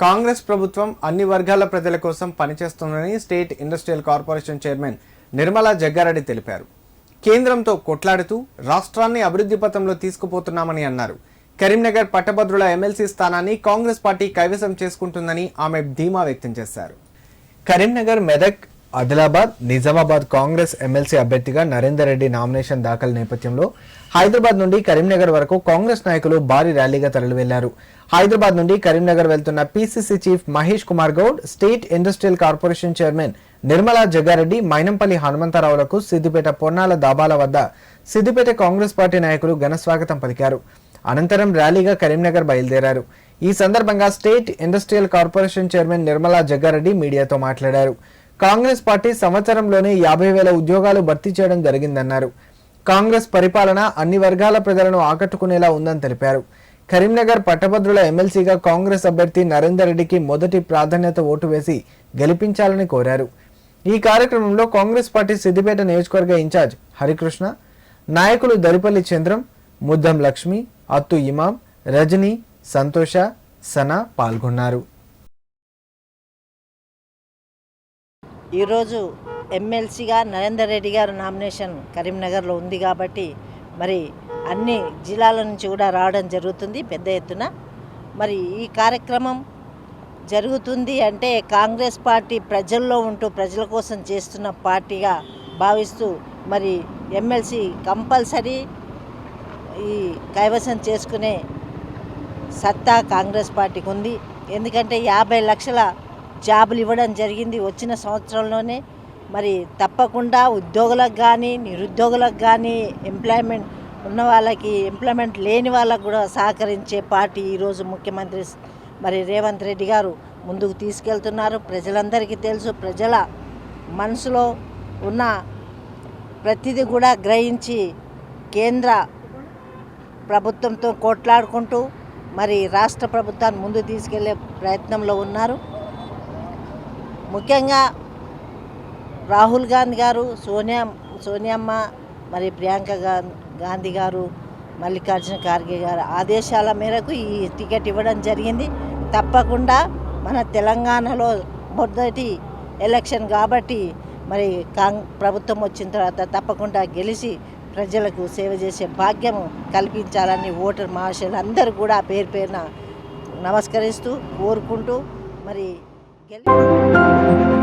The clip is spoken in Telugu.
కాంగ్రెస్ ప్రభుత్వం అన్ని వర్గాల ప్రజల కోసం పనిచేస్తుందని state industrial corporation chairman Nirmala Jaggareddy తెలిపారు. కేంద్రంతో కొట్లాడుతూ రాష్ట్రాన్ని అభివృద్ధి పథంలో తీసుకుపోతున్నామని అన్నారు. కరీంనగర్ పట్టభద్రుల ఎమ్మెల్సీ స్థానాన్ని కాంగ్రెస్ పార్టీ కైవసం చేసుకుంటుందని ఆమె ధీమా వ్యక్తం చేశారు. కరీంనగర్ మెదక్ ఆదిలాబాద్ నిజామాబాద్ కాంగ్రెస్ ఎమ్మెల్సీ అభ్యర్థిగా నరేందర్ రెడ్డి నామినేషన్ దాఖలు నేపథ్యంలో హైదరాబాద్ నుండి కరీంనగర్ వరకు కాంగ్రెస్ నాయకులు భారీ ర్యాలీగా తరలివెళ్ళారు. హైదరాబాద్ నుండి కరీంనగర్ వెళ్తున్న PCC chief Mahesh Kumar Goud state industrial corporation chairman Nirmala Jaggareddy Mynampally హనుమంతరావులకు Siddipet Ponnala దాబాల వద్ద సిద్దిపేట కాంగ్రెస్ పార్టీ నాయకులు ఘన స్వాగతం పలికారు. అనంతరం ర్యాలీగా కరీంనగర్ బయలుదేరారు. ఈ సందర్భంగా state industrial corporation chairman Nirmala Jaggareddy మీడియాతో మాట్లాడారు. కాంగ్రెస్ పార్టీ సంవత్సరంలోనే యాభై వేల ఉద్యోగాలు భర్తీ చేయడం జరిగిందన్నారు. కాంగ్రెస్ పరిపాలన అన్ని వర్గాల ప్రజలను ఆకట్టుకునేలా ఉందని తెలిపారు. కరీంనగర్ పట్టభద్రుల ఎమ్మెల్సీగా కాంగ్రెస్ అభ్యర్థి నరేందర్ రెడ్డికి మొదటి ప్రాధాన్యత ఓటు వేసి గెలిపించాలని కోరారు. ఈ కార్యక్రమంలో కాంగ్రెస్ పార్టీ సిద్దిపేట నియోజకవర్గ ఇన్ఛార్జ్ హరికృష్ణ నాయకులు దరిపల్లి చంద్రం ముద్దం లక్ష్మి అత్తు ఇమాం రజని సంతోష సనా పాల్గొన్నారు. ఈరోజు ఎమ్మెల్సీగా నరేందర్ రెడ్డి గారు నామినేషన్ కరీంనగర్లో ఉంది కాబట్టి మరి అన్ని జిల్లాల నుంచి కూడా రావడం జరుగుతుంది పెద్ద ఎత్తున. మరి ఈ కార్యక్రమం జరుగుతుంది అంటే కాంగ్రెస్ పార్టీ ప్రజల్లో ఉంటూ ప్రజల కోసం చేస్తున్న పార్టీగా భావిస్తూ మరి ఎమ్మెల్సీ కంపల్సరీ ఈ కైవసం చేసుకునే సత్తా కాంగ్రెస్ పార్టీకి ఉంది. ఎందుకంటే యాభై లక్షల జాబులు ఇవ్వడం జరిగింది. వచ్చిన సంవత్సరంలోనే మరి తప్పకుండా ఉద్యోగులకు కానీ నిరుద్యోగులకు కానీ ఎంప్లాయ్మెంట్ ఉన్న వాళ్ళకి ఎంప్లాయ్మెంట్ లేని వాళ్ళకు కూడా సహకరించే పార్టీ ఈరోజు ముఖ్యమంత్రి మరి రేవంత్ రెడ్డి గారు ముందుకు తీసుకెళ్తున్నారు. ప్రజలందరికీ తెలుసు ప్రజల మనసులో ఉన్న ప్రతిదీ కూడా గ్రహించి కేంద్ర ప్రభుత్వంతో కొట్లాడుకుంటూ మరి రాష్ట్ర ప్రభుత్వాన్ని ముందు తీసుకెళ్ళే ప్రయత్నంలో ఉన్నారు. ముఖ్యంగా రాహుల్ గాంధీ గారు సోనియా సోనియమ్మ మరి ప్రియాంక గాంధీ గారు మల్లికార్జున ఖార్గే గారు ఆదేశాల మేరకు ఈ టికెట్ ఇవ్వడం జరిగింది. తప్పకుండా మన తెలంగాణలో మొదటి ఎలక్షన్ కాబట్టి మరి కాంగ్ ప్రభుత్వం వచ్చిన తర్వాత తప్పకుండా గెలిచి ప్రజలకు సేవ చేసే భాగ్యము కల్పించాలని ఓటర్ మహాశయులు అందరూ కూడా పేరు పేరున నమస్కరిస్తూ కోరుకుంటూ మరి Kế